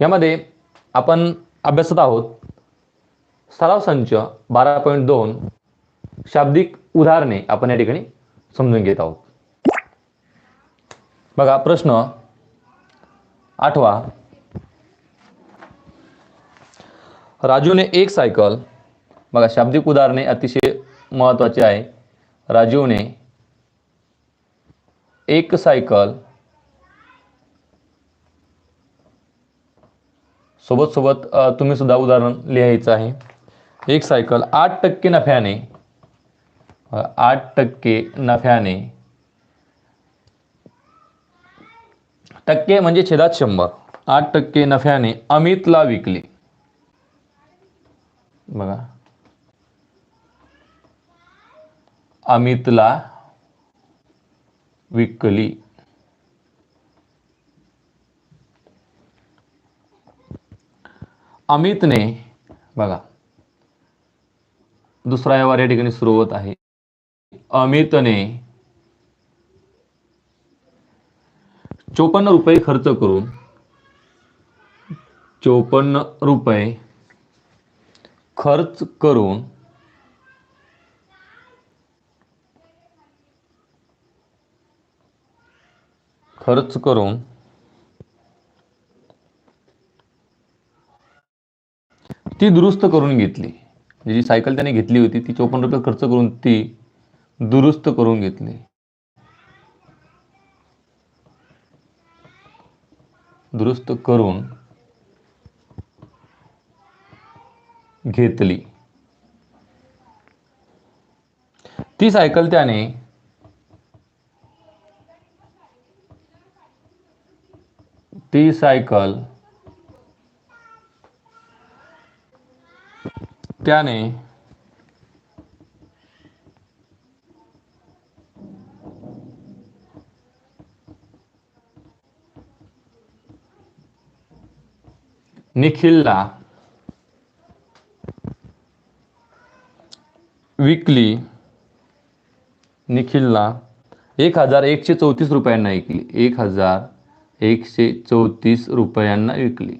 यामध्ये आपण अभ्यासत आहोत. सराव संच बारा पॉईंट दोन शाब्दिक उदाहरणे आपण या ठिकाणी समजून घेत आहोत. बघा प्रश्न आठवा. राजूने एक सायकल बघा शाब्दिक उदाहरणे अतिशय महत्वाची आहे. राजूने एक सायकल सोबत सोबत तुम्ही सुद्धा उदाहरण लिहायचं आहे. एक सायकल आठ टक्के नफ्याने आठ टक्के नफ्याने टक्के म्हणजे छेदात शंभर आठ टक्के नफ्याने अमितला विकली. बघा. अमितला विकली. अमितने बघा दुसरा व्यवहार या ठिकाणी सुरू होत आहे. अमितने चोपन्न रुपये खर्च करून चोपन्न रुपये खर्च करून खर्च करून ती दुरुस्त करून घेतली. जी सायकल त्याने घेतली होती ती चोपन्न रुपये खर्च करून ती दुरुस्त करून घेतली. दुरुस्त करून घेतली. ती सायकल त्याने ती सायकल त्याने निखिलला विकली। निखिलला एक हज़ार एकशे चौतीस रुपयांना विकली एक हज़ार एकशे चौतीस रुपयांना विकली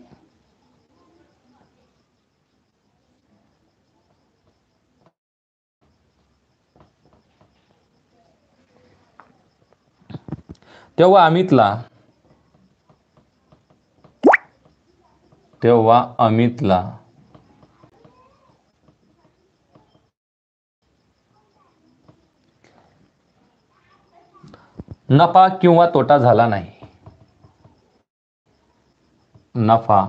तेव्हा अमितला. तेव्हा अमितला. नफा किंवा तोटा झाला नाही. नफा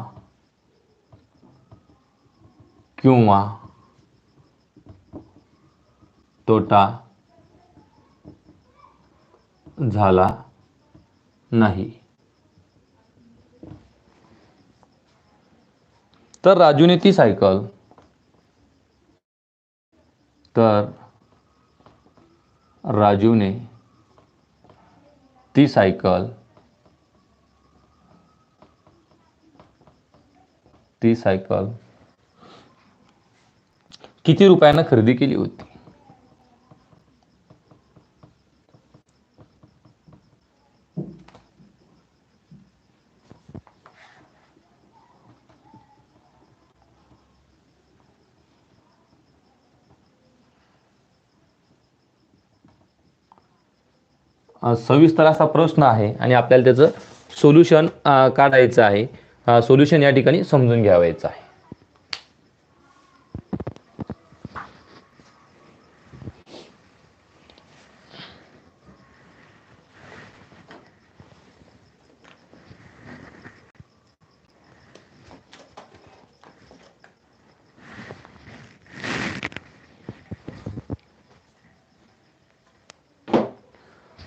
किंवा तोटा झाला नाही. तर राजूने ती सायकल. तर राजूने ती सायकल. ती सायकल किती रुपयांना खरेदी केली होती? सविस्तर असा प्रश्न आहे आणि आपल्याला त्याचं सोल्युशन काढायचं आहे. सोल्युशन या ठिकाणी समजून घ्यावायचं आहे.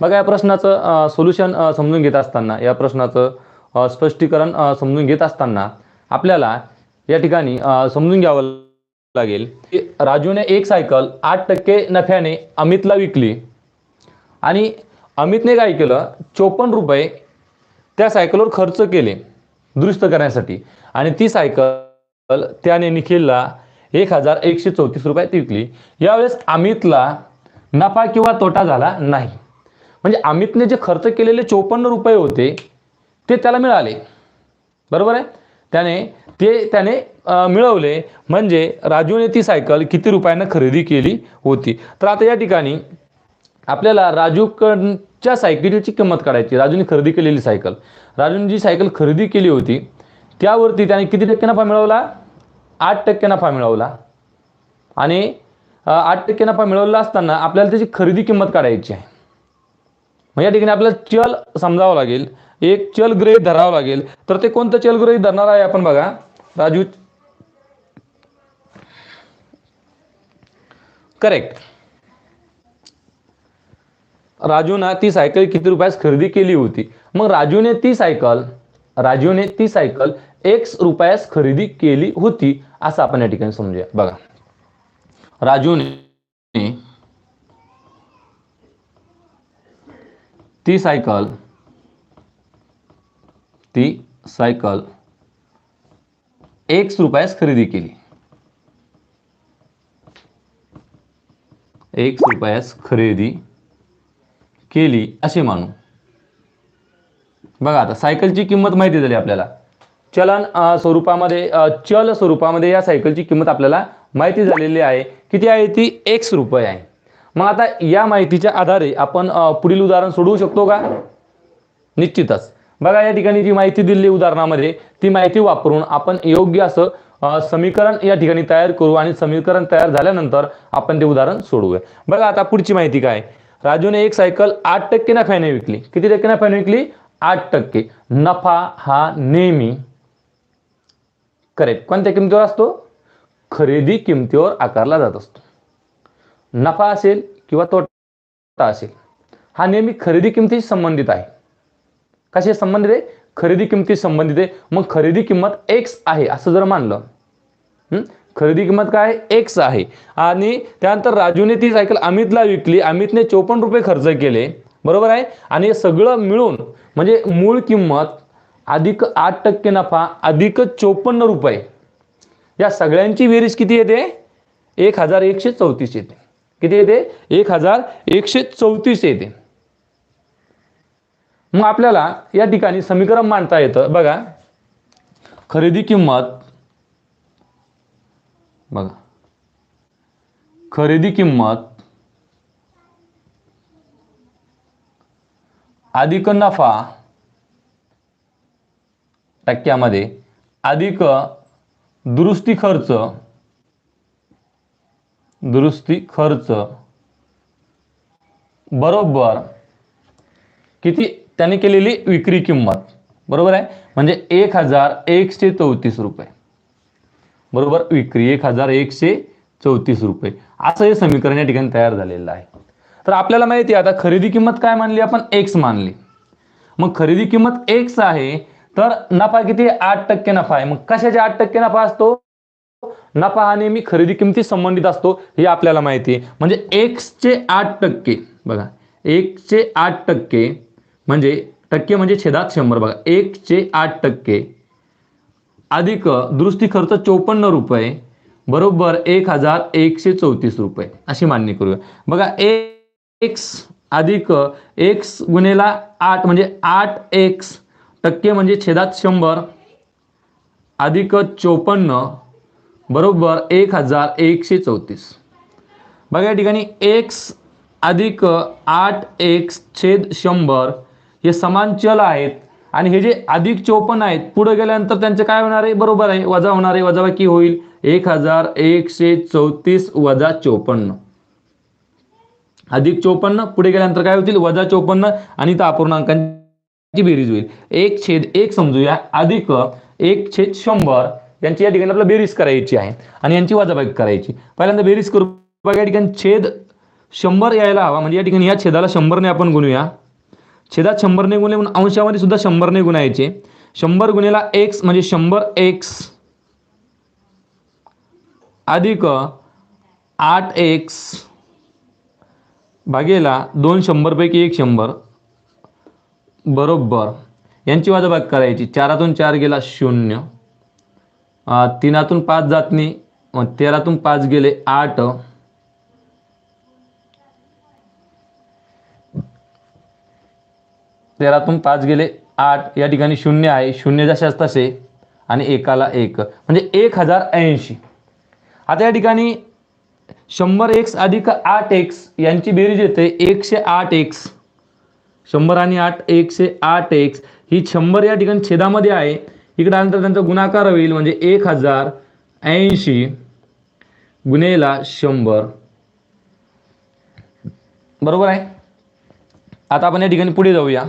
बघा या प्रश्नाचं सोल्युशन समजून घेत असताना या प्रश्नाचं स्पष्टीकरण समजून घेत असताना आपल्याला या ठिकाणी समजून घ्यावं लागेल की राजूने एक सायकल आठ टक्के नफ्याने अमितला विकली आणि अमितने काय केलं? चोपन्न रुपये त्या सायकलवर खर्च केले दुरुस्त करण्यासाठी. आणि ती सायकल त्याने निखिलला एक हजार एकशे चौतीस रुपयात विकली. यावेळेस अमितला नफा किंवा तोटा झाला नाही. म्हणजे अमितने जे खर्च केलेले चोपन्न रुपये होते ते त्याला मिळाले. बरोबर आहे? त्याने ते त्याने मिळवले. म्हणजे राजूने ती सायकल किती रुपयांना खरेदी केली होती. तर आता या ठिकाणी आपल्याला राजूकडच्या सायकलीची किंमत काढायची. राजूने खरेदी केलेली सायकल. राजूने जी सायकल खरेदी केली होती त्यावरती त्याने किती टक्के नफा मिळवला? आठ टक्के नफा मिळवला. आणि आठ टक्के नफा मिळवला असताना आपल्याला त्याची खरेदी किंमत काढायची आहे. मग या ठिकाणी आपल्याला चल समजावं लागेल. एक चल गृहीत धरावं लागेल. तर ते कोणतं चल गृहीत धरणार आहे आपण बघा. राजू करेक्ट राजूनं ती सायकल किती रुपयास खरेदी केली होती? मग राजूने ती सायकल राजूने ती सायकल एक्स रुपयास खरेदी केली होती असं आपण या ठिकाणी समजूया. बघा. राजूने ती सायकल ती सायकल एक्स रुपयास खरेदी केली. एक रुपयास खरेदी केली असे मानू. बघा आता सायकलची किंमत माहिती झाली आपल्याला. चलन स्वरूपामध्ये चल स्वरूपामध्ये या सायकलची किंमत आपल्याला माहिती झालेली आहे. किती आहे ती? एक्स रुपये आहे. मग आता या माहितीच्या आधारे आपण पुढील उदाहरण सोडवू शकतो का? निश्चितच. बघा या ठिकाणी जी माहिती दिली उदाहरणामध्ये ती माहिती वापरून आपण योग्य असं समीकरण या ठिकाणी तयार करू आणि समीकरण तयार झाल्यानंतर आपण ते उदाहरण सोडवूया. बघा आता पुढची माहिती काय? राजूने एक सायकल आठ टक्के नफ्याने विकली. किती टक्के नफ्याने विकली? आठ टक्के. नफा हा नेहमी करेक्ट कोणत्या किमतीवर असतो? खरेदी किमतीवर आकारला जात असतो. नफा असेल किंवा तोटा असेल हा नेहमी खरेदी किमतीशी संबंधित आहे. कसे संबंधित आहे? खरेदी किमती संबंधित आहे. मग खरेदी किंमत एक्स आहे असं जर मानलं खरेदी किंमत काय? आहे एक्स आहे. आणि त्यानंतर राजूने ती सायकल अमितला विकली. अमितने चोपन्न रुपये खर्च केले. बरोबर आहे? आणि हे सगळं मिळून म्हणजे मूळ किंमत अधिक आठ टक्के नफा अधिक चोपन्न रुपये. या सगळ्यांची बेरीज किती येते? एक हजार एकशे चौतीस येते. किती येते? एक हजार एकशे चौतीस येते. मग आपल्याला या ठिकाणी समीकरण मांडता येतं. बघा. खरेदी किंमत. बघा. खरेदी किंमत. अधिक नफा. टक्क्यामध्ये अधिक दुरुस्ती खर्च. दुरुस्ती खर्च. बरोबर. किती? त्याने केलेली विक्री किंमत. बरोबर आहे? म्हणजे एक हजार एकशे चौतीस रुपये. बरोबर? विक्री एक हजार एकशे चौतीस रुपये. असं हे समीकरण या ठिकाणी तयार झालेलं आहे. तर आपल्याला माहिती आहे आता खरेदी किंमत काय मानली? आपण एक्स मानली. मग खरेदी किंमत एक्स आहे तर नफा किती? आठ टक्के नफा आहे. मग कशाचे आठ टक्के नफा असतो? नफा हा नेहमी खरेदी किमती संबंधित असतो हे आपल्याला माहिती आहे. म्हणजे एक्सचे आठ टक्के बघा. एकचे आठ टक्के म्हणजे टक्के म्हणजे छेदात शंभर बघा. एकचे आठ टक्के. अधिक दुरुस्ती खर्च चोपन्न रुपये बरोबर एक हजार एकशे चौतीस रुपये. अशी मान्य करूया. बघा एक्स अधिक एक्स गुन्हेला आठ म्हणजे आठ एक्स टक्के म्हणजे छेदात शंभर अधिक चोपन्न बरोबर एक हजार एकशे चौतीस. बघा या ठिकाणी एक्स अधिक आठ एक्स छेद शंभर हे समान चल आहेत आणि हे जे अधिक चोपन्न आहेत पुढे गेल्यानंतर त्यांचे काय होणार आहे? बरोबर आहे वजा होणार आहे वजाबाकी होईल. एक हजार एकशे चौतीस वजा चोपन्न. अधिक चोपन्न पुढे गेल्यानंतर काय होतील? वजा चोपन्न आणि त्या अपूर्णांकांची बेरीज होईल. एक छेद एक समजूया. अधिक एक छेद शंभर यांची या ठिकाणी आपल्याला बेरीज करायची आहे आणि यांची वजाबाकी करायची. पहिल्यांदा बेरीज करू. बघा या ठिकाणी छेद शंभर यायला हवा. म्हणजे या ठिकाणी या छेदाला शंभरने आपण गुणूया. छेदात शंभरने गुणले म्हणून अंशामध्ये सुद्धा शंभरने गुणायचे. शंभर गुणेला एक्स म्हणजे शंभर एक्स अधिक आठ एक्स भागेला दोन शंभरपैकी एक शंभर. बरोबर. यांची वाजाबाग करायची. चारातून चार गेला शून्य. तीनातून पाच जात नाही. मग तेरातून पाच गेले आठ. तेरातून पाच गेले आठ. या ठिकाणी शून्य आहे. शून्य जशाच तसे आणि एकाला एक. म्हणजे एक हजार ऐंशी. आता या ठिकाणी शंभर एक्स अधिक आठ एक्स यांची बेरीज येते. एकशे आठ एक्स शंभर आणि आठ एकशे आठ एक्स ही शंभर या ठिकाणी छेदामध्ये आहे. इकडे आल्यानंतर त्यांचा गुणाकार होईल म्हणजे एक हजार ऐंशी गुन्हेला शंभर. बरोबर आहे? आता आपण या ठिकाणी पुढे जाऊया.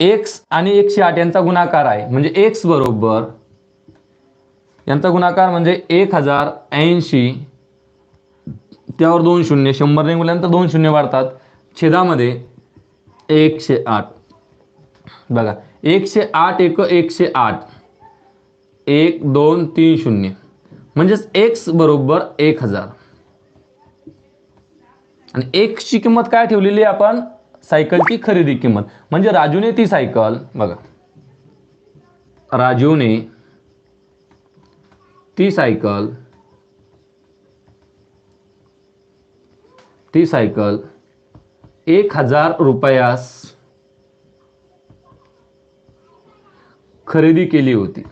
एक्स आणि एकशे आठ यांचा गुणाकार आहे. म्हणजे एक्स बरोबर यांचा गुणाकार म्हणजे एक हजार ऐंशी. त्यावर दोन शून्य शंभरने मुलांतर दोन शून्य वाढतात. छेदामध्ये एकशे आठ. बघा एकशे आठ एक एकशे आठ. एक दोन तीन शून्य. म्हणजेच एक्स बरोबर एक हजार. आणि एक्सची किंमत काय ठेवलेली आहे आपण? सायकलची खरेदी किंमत. म्हणजे राजूने ती सायकल बघा. राजूने ती सायकल ती सायकल एक हजार रुपयास खरेदी केली होती.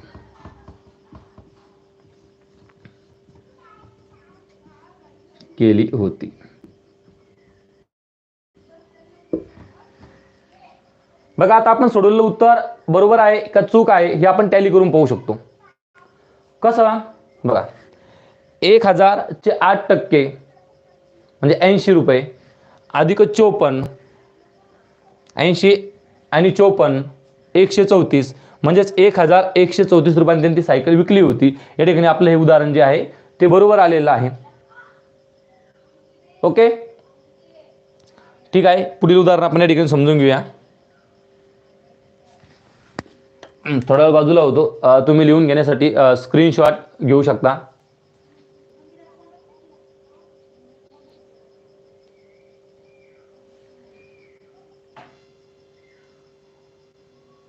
केली होती. बघा आता आपण सोडवलेलं उत्तर बरोबर आहे का चूक आहे हे आपण टॅली करून पाहू शकतो. कसं? बघा एक हजारचे आठ टक्के म्हणजे ऐंशी रुपये अधिक चोपन्न ऐंशी आणि चोपन्न एकशे चौतीस म्हणजेच एक हजार एकशे चौतीस रुपयांनी त्यांनी ती सायकल विकली होती. या ठिकाणी आपलं हे उदाहरण जे आहे ते बरोबर आलेलं आहे. ओके? ठीक आहे. पुढील उदाहरण आपण या ठिकाणी समजून घेऊया. थोड्या थोडा वेळ बाजूला होतो. तुम्ही लिहून घेण्यासाठी स्क्रीनशॉट घेऊ शकता.